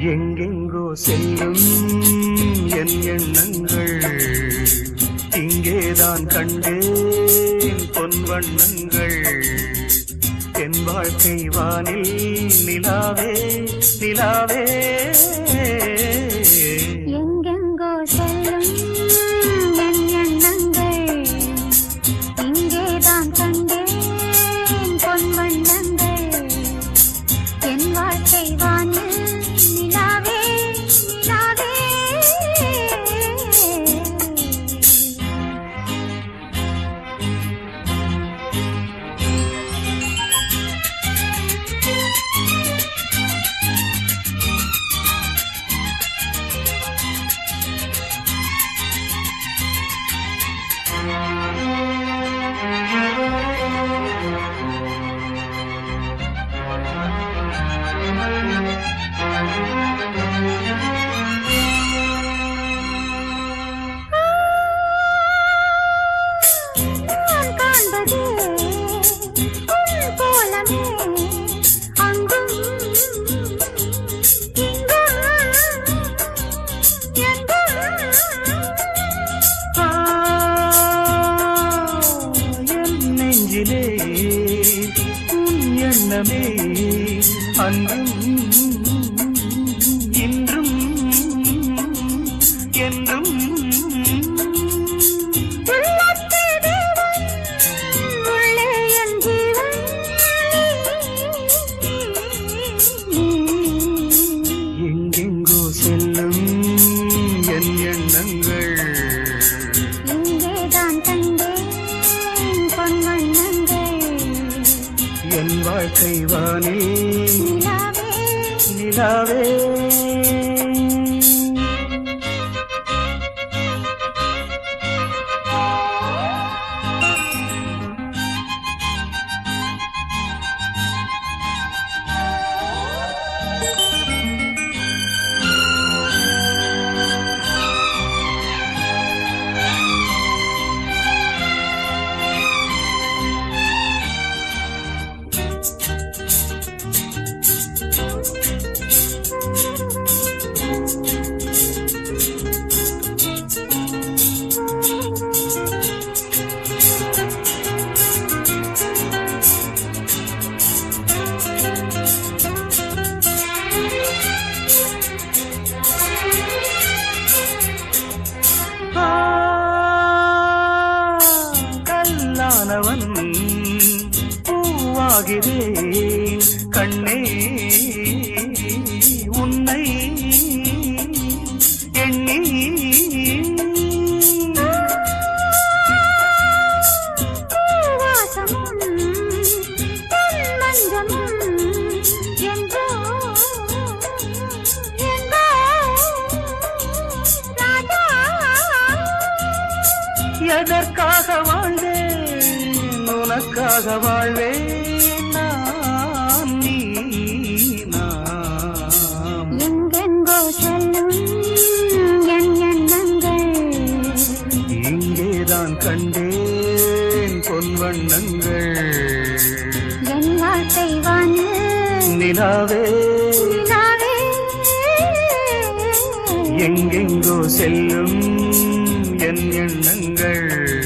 எங்கெங்கோ செல்லும் என் எண்ணங்கள் இங்கேதான் கண்டேன் பொன் வண்ணங்கள் என் வாழ்க்கை வானில் நிலாவே நிலாவே. அன்றும் என் வாழ்க்கை வானே. நிலாவே. பூவாகிறேன் கண்ணே உன்னை எண்ணி. எதற்காக வாழ்ந்தேன் உனக்காக வாழ்வேன். பொன் வண்ணங்கள் நிலாவே. நிலாவே. எங்கெங்கோ செல்லும் என் எண்ணங்கள்.